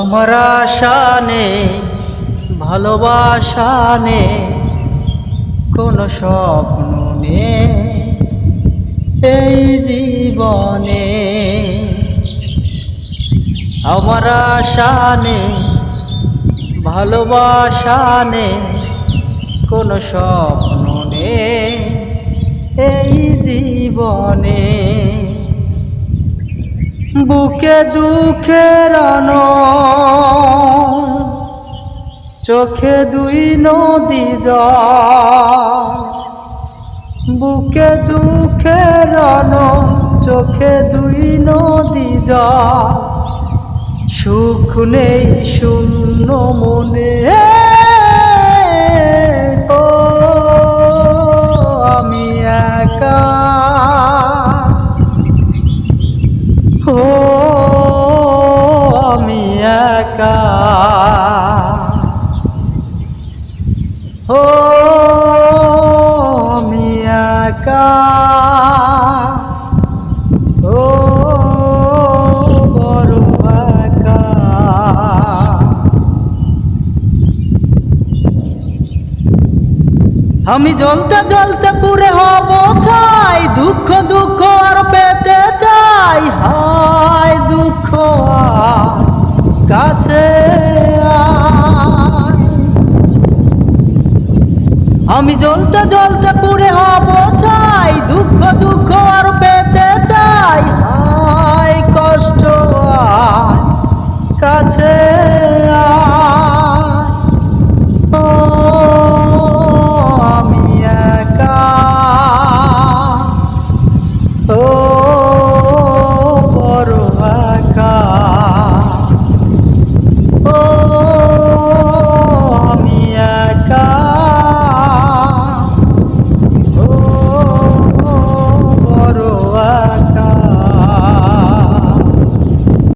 আমার আশা নেই ভালোবাসা নেই কোনো স্বপ্ন নেই এই জীবনে। আমার আশা নেই ভালোবাসা নেই কোনো স্বপ্ন নেই এই জীবনে। বুকে দুঃখের চোখে দুই নদী বুকে দুঃখের চোখে দুই নদী জল। সুখ নেই শূন্য মনে। ও, আমি একা। ও, আমি একা। ও, বড় একা। আমি জ্বলতে জ্বলতে পুরে হব ছাই, দুঃখ আমি জ্বলতে জ্বলতে পুরে হব ছাই দুঃখ দুঃখ।